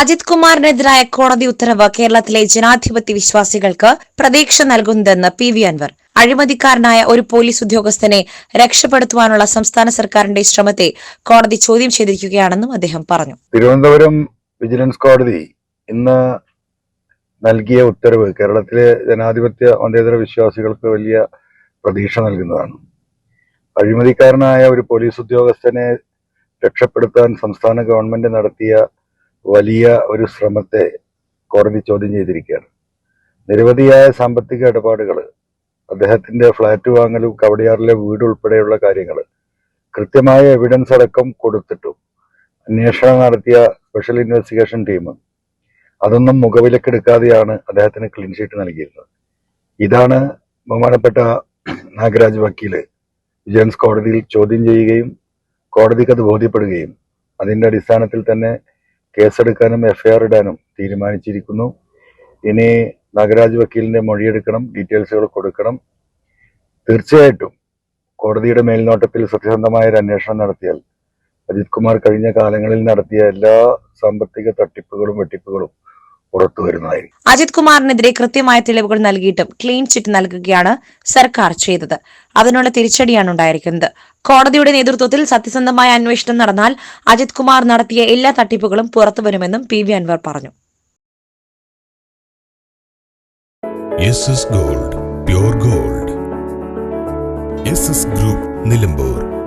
അജിത് കുമാറിനെതിരായ കോടതി ഉത്തരവ് കേരളത്തിലെ ജനാധിപത്യ വിശ്വാസികൾക്ക് പ്രതീക്ഷ നൽകുന്നതെന്ന് പി വി അൻവർ. അഴിമതിക്കാരനായ ഒരു പോലീസ് ഉദ്യോഗസ്ഥനെ രക്ഷപ്പെടുത്തുവാനുള്ള സംസ്ഥാന സർക്കാരിന്റെ ശ്രമത്തെ കോടതി ചോദ്യം ചെയ്തിരിക്കുകയാണെന്നും അദ്ദേഹം പറഞ്ഞു. തിരുവനന്തപുരം വിജിലൻസ് കോടതി ഇന്ന് നൽകിയ ഉത്തരവ് കേരളത്തിലെ ജനാധിപത്യ മതേതര വിശ്വാസികൾക്ക് വലിയ പ്രതീക്ഷ നൽകുന്നതാണ്. അഴിമതിക്കാരനായ ഒരു പോലീസ് ഉദ്യോഗസ്ഥനെ രക്ഷപ്പെടുത്താൻ സംസ്ഥാന ഗവൺമെന്റ് നടത്തിയ വലിയ ഒരു ശ്രമത്തെ കോടതി ചോദ്യം ചെയ്തിരിക്കുകയാണ്. നിരവധിയായ സാമ്പത്തിക ഇടപാടുകൾ അദ്ദേഹത്തിന്റെ ഫ്ലാറ്റ് വാങ്ങലും കവടിയാറിലെ വീട് ഉൾപ്പെടെയുള്ള കാര്യങ്ങൾ കൃത്യമായ എവിഡൻസ് അടക്കം കൊടുത്തിട്ടും അന്വേഷണം നടത്തിയ സ്പെഷ്യൽ ഇൻവെസ്റ്റിഗേഷൻ ടീം അതൊന്നും മുഖവിലക്കെടുക്കാതെയാണ് അദ്ദേഹത്തിന് ക്ലീൻ ഷീറ്റ് നൽകിയിരുന്നത്. ഇതാണ് ബഹുമാനപ്പെട്ട നാഗരാജ് വക്കീൽ വിജിലൻസ് കോടതിയിൽ ചോദ്യം ചെയ്യുകയും കോടതിക്ക് അത് ബോധ്യപ്പെടുകയും അതിന്റെ അടിസ്ഥാനത്തിൽ തന്നെ കേസെടുക്കാനും എഫ്ഐആർ ഇടാനും തീരുമാനിച്ചിരിക്കുന്നു. ഇനി നാഗരാജ് വക്കീലിന്റെ മൊഴിയെടുക്കണം ഡീറ്റെയിൽസുകൾ കൊടുക്കണം. തീർച്ചയായിട്ടും കോടതിയുടെ മേൽനോട്ടത്തിൽ സത്യസന്ധമായ ഒരു അന്വേഷണം നടത്തിയാൽ അജിത് കുമാർ കഴിഞ്ഞ കാലങ്ങളിൽ നടത്തിയ എല്ലാ സാമ്പത്തിക തട്ടിപ്പുകളും വെട്ടിപ്പുകളും പുറത്തു വരുന്നതായിരിക്കും. അജിത് കുമാറിനെതിരെ കൃത്യമായ തെളിവുകൾ നൽകിയിട്ടും ക്ലീൻ ചിറ്റ് നൽകുകയാണ് സർക്കാർ ചെയ്തത്. അതിനുള്ള തിരിച്ചടിയാണ് ഉണ്ടായിരിക്കുന്നത്. കോടതിയുടെ നേതൃത്വത്തിൽ സത്യസന്ധമായ അന്വേഷണം നടന്നാൽ അജിത് കുമാർ നടത്തിയ എല്ലാ തട്ടിപ്പുകളും പുറത്തുവരുമെന്നും പി വി അൻവർ പറഞ്ഞു. Gold pure gold. Group Nilambur.